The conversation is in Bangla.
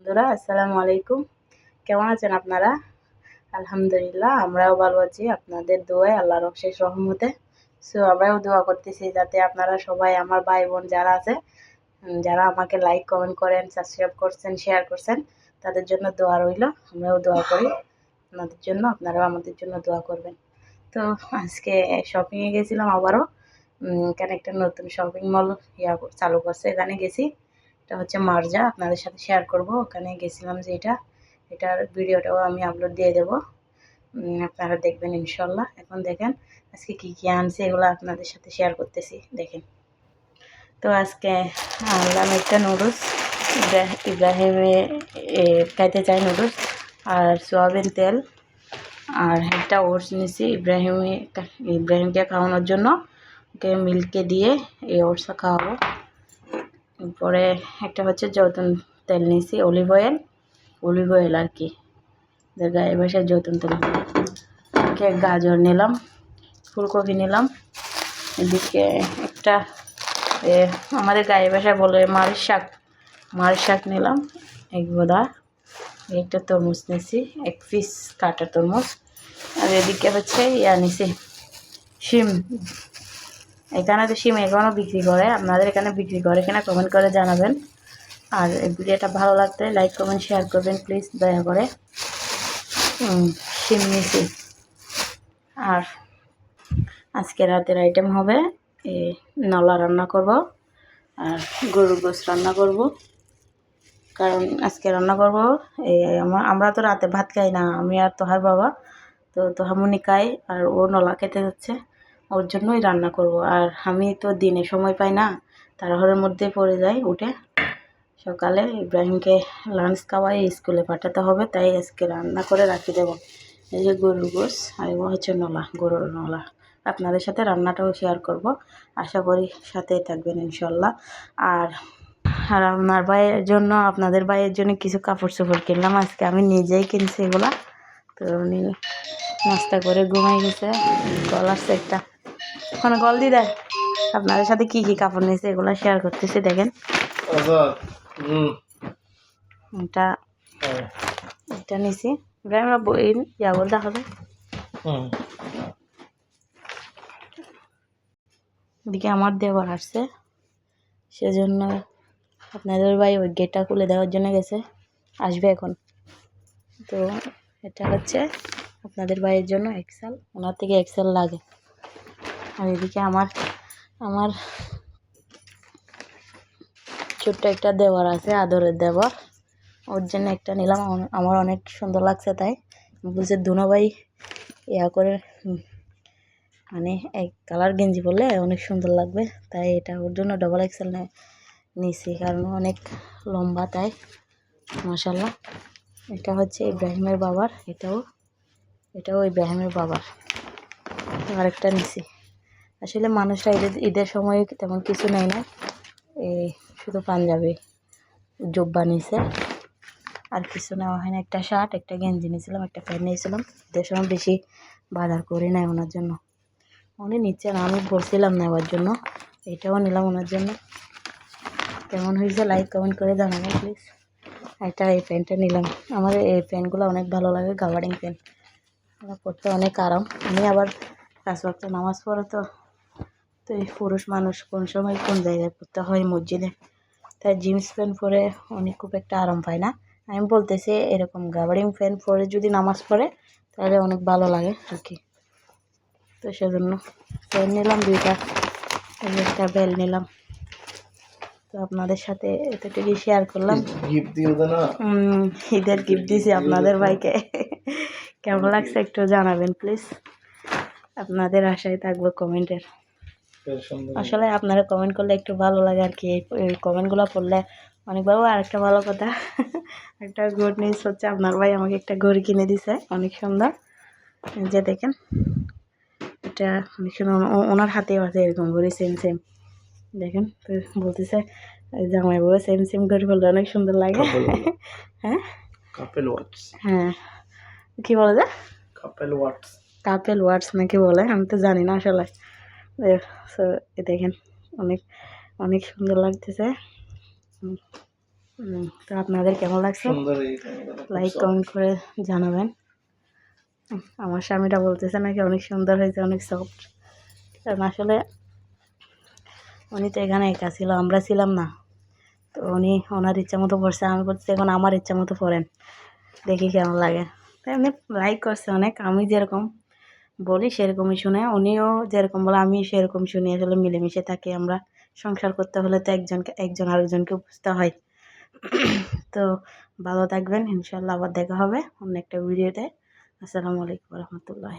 বন্ধুরা, আসসালামু আলাইকুম। কেমন আছেন আপনারা? আলহামদুলিল্লাহ, আমরাও ভালো আছি। আপনাদের দোয়ায়, আল্লাহর অশেষ রহমতে। সো আমরাও দোয়া করতেছি যাতে আপনারা সবাই, আমার ভাই বোন যারা আছে যারা আমাকে লাইক কমেন্ট করেন সাবস্ক্রাইব করছেন শেয়ার করছেন, তাদের জন্য দোয়া রইল। আমরাও দোয়া করি। আপনাদের জন্য, আপনারাও আমাদের জন্য দোয়া করবেন। তো, আজকে শপিংয়ে গেছিলাম আবারও। এখানে একটা নতুন শপিং মল ইয়া চালু করছে, এখানে গেছি। এটা হচ্ছে মার্জা, আপনাদের সাথে শেয়ার করব। ওখানে গেছিলাম যে এটা, এটার ভিডিওটাও আমি আপলোড দিয়ে দেবো। আপনারা দেখবেন ইনশাল্লাহ। এখন দেখেন আজকে কী কী আনছে, এগুলো আপনাদের সাথে শেয়ার করতেছি। দেখেন। তো আজকে আনলাম একটা নুডলস ইব্রাহিমে খাইতে চাই নুডলস আর সোয়াবিন তেল, আর একটা ওটস নিছি ইব্রাহিমে, ইব্রাহিমকে খাওয়ানোর জন্য। ওকে মিল্কে দিয়ে এই ওটসটা খাওয়াবো। পরে একটা হচ্ছে জৈতুন তেল নিয়েছি অলিভ অয়েল অলিভ অয়েল আর কি। গায়ে বাসায় জৈতুন তেল এদিকে গাজর নিলাম, ফুলকপি নিলাম। এদিকে একটা আমাদের গায়ে বাসায় বলে মারির শাক মারির শাক নিলাম, এক বোদা একটা তরমুজ নিয়েছি, এক পিস কাটা তরমুজ। আর এদিকে হচ্ছে ইয়া নিছি শিম। এখানে তো সিম এখনও বিক্রি করে, আপনাদের এখানে বিক্রি করে কিনা কমেন্ট করে জানাবেন। আর ভিডিওটা ভালো লাগলে লাইক কমেন্ট শেয়ার করবেন প্লিজ দয়া করে। সিম নিছি। আর আজকে রাতের আইটেম হবে নলা রান্না করব, আর গরুর গোস রান্না করব। কারণ আজকে রান্না করব এই আমা- আমরা তো রাতে ভাত খাই না, আমি আর তোহার বাবা। তো তোহামুনি খাই আর ও নলা খেতে যাচ্ছে। ওর জন্যই রান্না করব। আর আমি তো দিনে সময় পাই না, তাড়াহুড়োর মধ্যে পড়ে যাই উঠে। সকালে ইব্রাহিমকে লাঞ্চ খাওয়াই, স্কুলে পাঠাতে হবে, তাই আজকে রান্না করে রাখি দেবো। এই যে গরুর গোস আর হচ্ছে নলা, গরুর নলা। আপনাদের সাথে রান্নাটাও শেয়ার করব, আশা করি সাথেই থাকবেন ইনশাল্লাহ। আর আর আপনার ভাইয়ের জন্য, আপনাদের ভাইয়ের জন্য কিছু কাপড় চোপড় কিনলাম, আজকে আমি নিজেই কিনছি এগুলা। তো উনি নাস্তা করে ঘুমাই গেছে গল আসছে একটা ওখানে গল দি দেয়। আপনাদের সাথে কি কি কাপড় নিয়েছে এগুলো শেয়ার করতেছি দেখেন। এটা হ্যাঁ। এটা নিছি। ইব্রাহিম বই ইয়া বল দেখাবে। হুম। এদিকে আমার দেওয়ার আসছে। সেজন্য আপনাদের ভাই ওই গেটটা খুলে দেওয়ার জন্য গেছে। আসবে এখন। তো এটা হচ্ছে আপনাদের ভাইয়ের জন্য এক্সেল ওনার থেকে এক্সেল লাগে। আর এদিকে আমার আমার ছোট্ট একটা দেওয়ার আছে, আদরের দেওয়ার। ওর জন্য একটা নিলাম, আমার- অনেক সুন্দর লাগছে তাই। বলছে, দুনো ভাই ইয়া করে মানে এক কালার গেঞ্জি পরলে অনেক সুন্দর লাগবে। তাই এটা ওর জন্য ডবল এক্সেল নিয়েছি কারণ অনেক লম্বা তাই মাসাল্লাহ এটা হচ্ছে ইব্রাহিমের বাবার, এটাও এটাও ইব্রাহিমের বাবার। আরেকটা নিছি। আসলে মানুষরা ঈদের ঈদের সময় তেমন কিছু নেয় না। এই শুধু পাঞ্জাবি জব্বা নিছে। আর কিছু নেওয়া হয় না। একটা শার্ট একটা গেঞ্জি নিয়েছিলাম, একটা প্যান্ট নিয়েছিলাম। ঈদের সময় বেশি বাজার করি নাই ওনার জন্য। উনি নিচ্ছে না, আমি বলছিলাম নেওয়ার জন্য। এটাও নিলাম ওনার জন্য। কেমন হয়েছে লাইক কমেন্ট করে জানাবেন প্লিজ এটা এই প্যান্টটা নিলাম। আমার এই প্যান্টগুলো অনেক ভালো লাগে গাভারিং প্যান্ট। ওরা পরতে অনেক আরাম। আমি আবার পাঁচ ওয়াক্ত নামাজ পড়ে তো তো এই পুরুষ মানুষ কোন সময় কোন জায়গায় পড়তে হয়? মসজিদে। তাই জিন্স প্যান্ট পরে উনি খুব একটা আরাম পায় না। আমি বলতেছি এরকম গাভারিং প্যান্ট পরে যদি নামাজ পড়ে তাহলে অনেক ভালো লাগে আর কি। তো সেজন্য প্যান্ট নিলাম দুইটা একটা বেল নিলাম। তো আপনাদের সাথে এতটুকুই শেয়ার করলাম। ঈদের গিফট দিয়েছি আপনাদের ভাইকে। কেমন লাগছে একটু জানাবেন প্লিজ আপনাদের আশায় থাকব কমেন্টের। আসলে আপনারা কমেন্ট করলে একটু ভালো লাগে আর কি। এই কমেন্টগুলো পড়লে অনেক ভালো আর একটা ভালো কথা। একটা গুড নিউজ হচ্ছে আপনার ভাই আমাকে একটা ঘড়ি কিনে দিছে অনেক সুন্দর। যে দেখেন এটা অনেক সুন্দর ওনার হাতেও আছে এরকম ঘড়ি সেম সেম দেখেন তো বলতেছে জামাই বউ সেম সেম ঘড়ি বললে অনেক সুন্দর লাগে। হ্যাঁ? কাপেল ওয়াটস হ্যাঁ। কি বলে যে? কাপেল ওয়াটস কাপেল ওয়ার্ডস নাকি বলে? আমি তো জানি না আসলে। দেখেন অনেক অনেক সুন্দর লাগতেছে। তো আপনাদের কেমন লাগছে? লাইক। কমেন্ট করে জানাবেন। আমার স্বামীটা বলতেছে নাকি অনেক সুন্দর হয়েছে অনেক সফট কারণ আসলে উনি তো এখানে একা ছিল আমরা ছিলাম না। তো উনি ওনার ইচ্ছা মতো পড়ছে আমি বলছি এখন আমার ইচ্ছা মতো পড়েন দেখি কেমন লাগে। তো এমনি লাইক করছে অনেক আমি যেরকম। বলি সেরকমই শুনে, উনিও যেরকম বলে আমি সেরকম শুনি। আসলে মিলেমিশে থাকি আমরা। সংসার করতে হলে তো একজনকে, একজন আরেকজনকে বুঝতে হয়। তো ভালো থাকবেন ইনশাল্লাহ আবার দেখা হবে অন্য একটা ভিডিওতে। আসসালামু আলাইকুম রহমতুল্লাহ